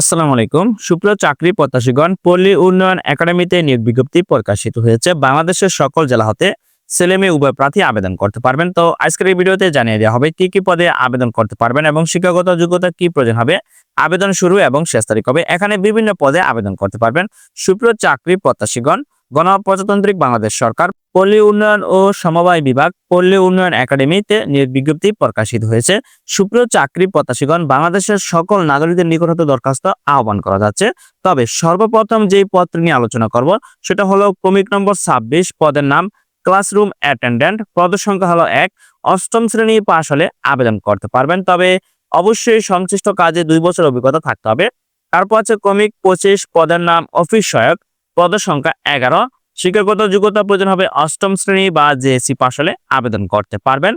আসসালামু আলাইকুম। সুপ্র চাকরি প্রত্যাশীগণ, পল্লী উন্নয়ন একাডেমিতে নিয়োগ বিজ্ঞপ্তি প্রকাশিত হয়েছে। বাংলাদেশের সকল জেলা হতে ছেলে মেয়ে উভয় প্রার্থী আবেদন করতে পারবেন। তো আজকের এই ভিডিওতে জানিয়ে দেওয়া হবে, কি কি পদে আবেদন করতে পারবেন এবং শিক্ষাগত যোগ্যতা কি প্রয়োজন হবে, আবেদন শুরু এবং শেষ তারিখ হবে এখানে বিভিন্ন পদে আবেদন করতে পারবেন। সুপ্র চাকরি প্রত্যাশীগণ গণপ্রজাতান্ত্রিক বাংলাদেশ সরকার, পল্লী উন্নয়ন ও সমবায় বিভাগ, পল্লী উন্নয়ন একাডেমিতে নিয়োগ বিজ্ঞপ্তি প্রকাশিত হয়েছে। সুপ্রিয় চাকরি প্রত্যাশীগণ, বাংলাদেশের সকল নাগরিকদের নিকট হতে দরখাস্ত আহ্বান করা যাচ্ছে। তবে সর্বপ্রথম যেই পদটি নিয়ে আলোচনা করব, সেটা হলো ক্রমিক নম্বর ছাব্বিশ, পদের নাম ক্লাসরুম অ্যাটেন্ডেন্ট। পদ সংখ্যা হলো এক, অষ্টম শ্রেণি পাশ হলে আবেদন করতে পারবেন, তবে অবশ্যই সংশ্লিষ্ট কাজে দুই বছর অভিজ্ঞতা থাকতে হবে। তারপর আছে ক্রমিক পঁচিশ, পদের নাম অফিস সহায়ক। পদ সংখ্যা এগারো। শিক্ষাগত যোগ্যতা প্রয়োজন হবে অষ্টম শ্রেণি বা জেএসসি পাশ হলে আবেদন করতে পারবেন।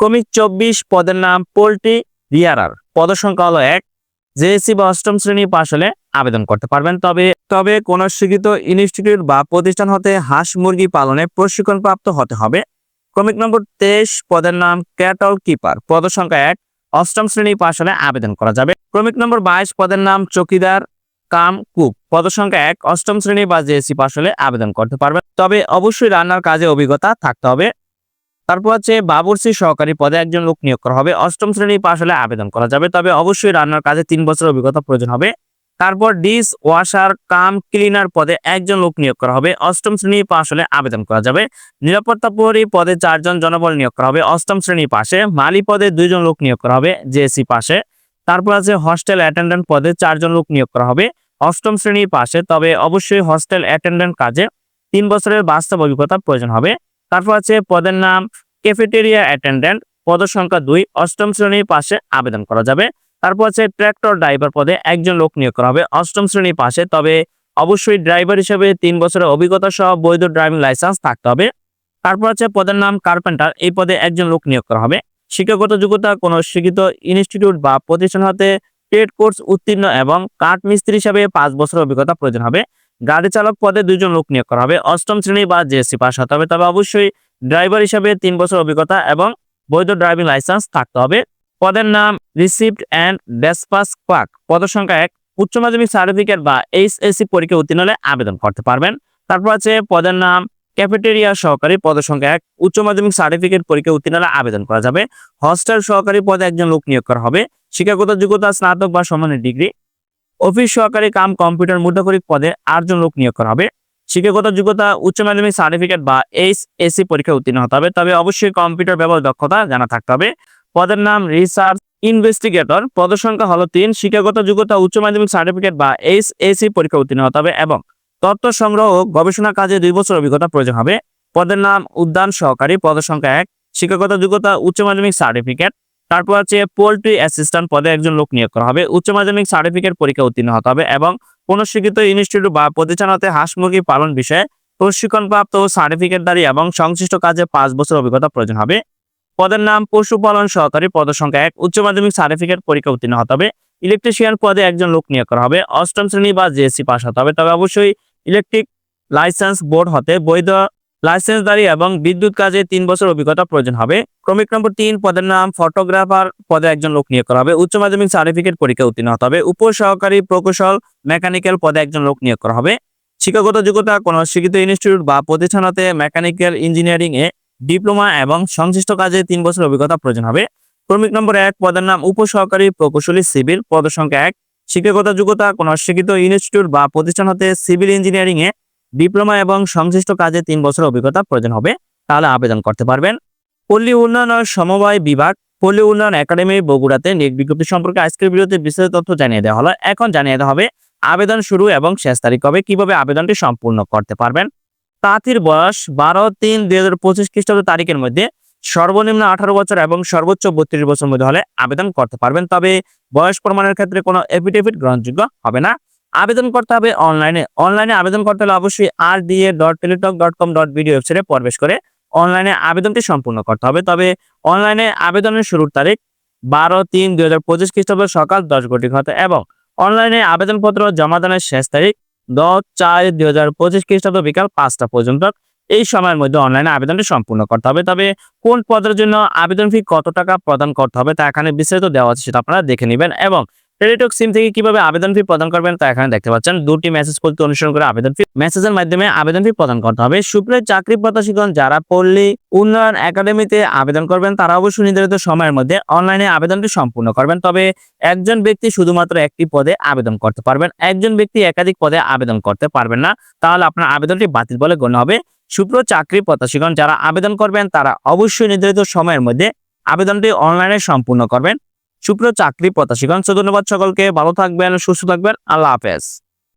ক্রমিক চব্বিশ পদের নাম পোল্ট্রি রিয়ারার। পদ সংখ্যা হলো এক। জেএসসি বা অষ্টম শ্রেণি পাশ হলে আবেদন করতে পারবেন। তবে তবে কোন স্বীকৃত ইনস্টিটিউট বা প্রতিষ্ঠান হতে হাঁস মুরগি পালনে প্রশিক্ষণ প্রাপ্ত হতে হবে। ক্রমিক নম্বর তেইশ পদের নাম ক্যাটল কিপার। পদ সংখ্যা এক। অষ্টম শ্রেণি পাশ হলে আবেদন করা যাবে। ক্রমিক নম্বর বাইশ পদের নাম চকিদার। কাম কুক। পদ সংখ্যা এক, অষ্টম শ্রেণি বা জেএসসি পাশ হলে আবেদন করতে পারবেন। তবে অবশ্যই রান্নার কাজে অভিজ্ঞতা থাকতে হবে। তারপর হচ্ছে বাবুর্চি সহকারী পদে একজন লোক নিয়োগ করা হবে। অষ্টম শ্রেণি পাশ হলে আবেদন করা যাবে। তবে অবশ্যই রান্নার কাজে তিন বছর অভিজ্ঞতা প্রয়োজন হবে। তারপর ডিস ওয়াশার কাম ক্লিনার পদে একজন লোক নিয়োগ করা হবে। অষ্টম শ্রেণি পাশ হলে আবেদন করা যাবে। নিরাপত্তা প্রহরী পদে চারজন জনবল নিয়োগ করা হবে অষ্টম শ্রেণি পাশে। মালি পদে দুইজন লোক নিয়োগ করা হবে জেএসসি পাশে। তারপর আছে হস্টেল অ্যাটেন্ডেন্ট পদে চারজন লোক নিয়োগ করা হবে। অষ্টম শ্রেণির পাশে, তবে অবশ্যই হস্টেল অ্যাটেন্ডেন্ট কাজে তিন বছরের বাস্তব অভিজ্ঞতা প্রয়োজন হবে। তারপর আছে পদের নাম ক্যাফেটেরিয়া অ্যাটেন্ডেন্ট পদ সংখ্যা দুই, অষ্টম শ্রেণির পাশে আবেদন করা যাবে। তারপর আছে ট্র্যাক্টর ড্রাইভার পদে একজন লোক নিয়োগ করা হবে অষ্টম শ্রেণির পাশে, তবে অবশ্যই ড্রাইভার হিসেবে তিন বছরের অভিজ্ঞতা সহ বৈধ ড্রাইভিং লাইসেন্স থাকতে হবে। তারপর আছে পদের নাম কার্পেন্টার এই পদে একজন লোক নিয়োগ করা হবে। শিক্ষাগত যোগ্যতা কোনো শিক্ষিত ইনস্টিটিউট বা প্রতিষ্ঠান হতে ট্রেড কোর্স উত্তীর্ণ এবং কাঠ মিস্ত্রি হিসাবে পাঁচ বছর অভিজ্ঞতা প্রয়োজন হবে। গাড়ি চালক পদে দুইজন লোক নিয়োগ করা হবে। অষ্টম শ্রেণি বা জেএসসি পাস হতে হবে। তবে অবশ্যই ড্রাইভার হিসাবে তিন বছর অভিজ্ঞতা এবং বৈধ ড্রাইভিং লাইসেন্স থাকতে হবে। পদের নাম রিসিপ্ট অ্যান্ড ডেসপাস ক্লার্ক পদ সংখ্যা এক। উচ্চ মাধ্যমিক সার্টিফিকেট বা এইচএসসি পরীক্ষা উত্তীর্ণ হলে আবেদন করতে পারবেন। তারপর আছে পদের নাম ক্যাফেটেরিয়া সহকারী পদ সংখ্যা এক উচ্চ মাধ্যমিক সার্টিফিকেট পরীক্ষা উত্তীর্ণ আবেদন করা যাবে। হস্টেল সহকারী পদে একজন লোক নিয়োগ করা হবে। শিক্ষাগত যোগ্যতা, স্নাতক বা সমানের ডিগ্রি। অফিস সহকারী কাম, কম্পিউটার মুদ্রাকরিক পদে আটজন লোক নিয়োগ করা হবে। শিক্ষাগত যোগ্যতা, উচ্চ মাধ্যমিক সার্টিফিকেট বা এইচ এসি পরীক্ষা উত্তীর্ণ হতে হবে। তবে অবশ্যই কম্পিউটার ব্যবহার দক্ষতা জানা থাকতে হবে। পদের নাম রিসার্চ ইনভেস্টিগেটর। পদ সংখ্যা হলো তিন। শিক্ষাগত যোগ্যতা, উচ্চ মাধ্যমিক সার্টিফিকেট বা এইচ এসি পরীক্ষা উত্তীর্ণ হতে হবে এবং তথ্য সংগ্রহ ও গবেষণা কাজে দুই বছর অভিজ্ঞতা প্রয়োজন হবে। পদের নাম উদ্যান সহকারী, পদ সংখ্যা এক, শিক্ষাগত যোগ্যতা, উচ্চ মাধ্যমিক সার্টিফিকেট তারপর আছে পোল্ট্রি অ্যাসিস্ট্যান্ট পদে একজন লোক নিয়োগ করা হবে। উচ্চ মাধ্যমিক সার্টিফিকেট পরীক্ষা উত্তীর্ণ হতে হবে এবং কোন শিক্ষিত ইনস্টিটিউট বা প্রতিষ্ঠান হতে হাঁস মুরগি পালন বিষয়ে প্রশিক্ষণপ্রাপ্ত সার্টিফিকেটধারী এবং সংশ্লিষ্ট কাজে পাঁচ বছর অভিজ্ঞতা প্রয়োজন হবে। পদের নাম পশুপালন সহকারী, পদ সংখ্যা এক, উচ্চ মাধ্যমিক সার্টিফিকেট পরীক্ষা উত্তীর্ণ হতে হবে। ইলেকট্রিশিয়ান পদে একজন লোক নিয়োগ করা হবে। অষ্টম শ্রেণি বা জিএসসি পাস হতে হবে। তবে অবশ্যই ইলেকট্রিক লাইসেন্স বোর্ড হতে বৈধ লাইসেন্সধারী এবং বিদ্যুৎ কাজে তিন বছর অভিজ্ঞতা প্রয়োজন হবে। ক্রমিক নম্বর তিন, পদের নাম ফটোগ্রাফার, পদে একজন লোক নিয়োগ করা হবে। উচ্চ মাধ্যমিক সার্টিফিকেট পরীক্ষা উত্তীর্ণ হতে হবে। উপসহকারী প্রকৌশল, মেকানিক্যাল পদে একজন লোক নিয়োগ করা হবে। শিক্ষাগত যোগ্যতা, কোনো শিক্ষিত ইনস্টিটিউট বা প্রতিষ্ঠান হতে মেকানিক্যাল ইঞ্জিনিয়ারিং এ ডিপ্লোমা এবং সংশ্লিষ্ট কাজে তিন বছর অভিজ্ঞতা প্রয়োজন হবে। ক্রমিক নম্বর এক, পদের নাম উপসহকারী প্রকৌশলী সিভিল পদ সংখ্যা এক। শিক্ষাগত যোগ্যতা, কোনো শিক্ষিত ইনস্টিটিউট বা প্রতিষ্ঠান হতে সিভিল ইঞ্জিনিয়ারিং এ ডিপ্লোমা এবং সংশ্লিষ্ট কাজে তিন বছর অভিজ্ঞতা প্রয়োজন হবে, তাহলে আবেদন করতে পারবেন। পল্লী উন্নয়ন ও সমবায় বিভাগ, পল্লী উন্নয়ন একাডেমি বগুড়াতে নিয়োগ বিজ্ঞপ্তি সম্পর্কে আজকের ভিডিওতে বিস্তারিত তথ্য জানিয়ে দেওয়া হলো। এখন জানিয়ে দেওয়া হবে, আবেদন শুরু এবং শেষ তারিখ হবে কীভাবে আবেদনটি সম্পূর্ণ করতে পারবেন। প্রার্থীর বয়স বারো তিন দুই হাজার পঁচিশ খ্রিস্টাব্দ তারিখের মধ্যে সর্বনিম্ন আঠারো বছর এবং সর্বোচ্চ বত্রিশ বছর মধ্যে হলে আবেদন করতে পারবেন। তবে বয়স প্রমাণের ক্ষেত্রে কোনো এফিডেভিট গ্রহণযোগ্য হবে না। আবেদন করতে হবে অনলাইনে অনলাইনে আবেদন করতে হলে অবশ্যই R DA dot Teletalk dot com dot video ওয়েবসাইটে প্রবেশ করে অনলাইনে আবেদনটি সম্পূর্ণ করতে হবে। তবে অনলাইনে আবেদনের শুরুর তারিখ বারো তিন দুই হাজার পঁচিশ খ্রিস্টাব্দ সকাল দশ ঘটি হতে এবং অনলাইনে আবেদনপত্র জমা দানের শেষ তারিখ দশ চার দুই হাজার পঁচিশ খ্রিস্টাব্দ বিকাল পাঁচটা পর্যন্ত এই সময়ের মধ্যে অনলাইনে আবেদনটি সম্পূর্ণ করতে হবে। তবে কোন পদের জন্য আবেদন ফি কত টাকা প্রদান করতে হবে তা এখানে বিস্তারিত দেওয়া আছে সেটা আপনারা দেখে নেবেন এবং টেলিটক সিম থেকে কীভাবে আবেদন ফি প্রদান করবেন তা এখানে দেখতে পাচ্ছেন। দুটি মেসেজ পদ্ধতি অনুসরণ করে আবেদন ফি মেসেজের মাধ্যমে আবেদন ফি প্রদান করতে হবে। সুপ্রিয় চাকরি প্রত্যাশীগণ, যারা পল্লী উন্নয়ন একাডেমিতে আবেদন করবেন, তারা অবশ্যই নির্ধারিত সময়ের মধ্যে অনলাইনে আবেদনটি সম্পূর্ণ করবেন। তবে একজন ব্যক্তি শুধুমাত্র একটি পদে আবেদন করতে পারবেন। একজন ব্যক্তি একাধিক পদে আবেদন করতে পারবেন না। তাহলে আপনার আবেদনটি বাতিল বলে গণ্য হবে। সুপ্র চাকরি প্রত্যাশীগণ যারা আবেদন করবেন, তারা অবশ্যই নির্ধারিত সময়ের মধ্যে আবেদনটি অনলাইনে সম্পূর্ণ করবেন। সুপ্র চাকরি প্রত্যাশীগণ ধন্যবাদ সকলকে, ভালো থাকবেন, সুস্থ থাকবেন, আল্লাহ হাফেজ।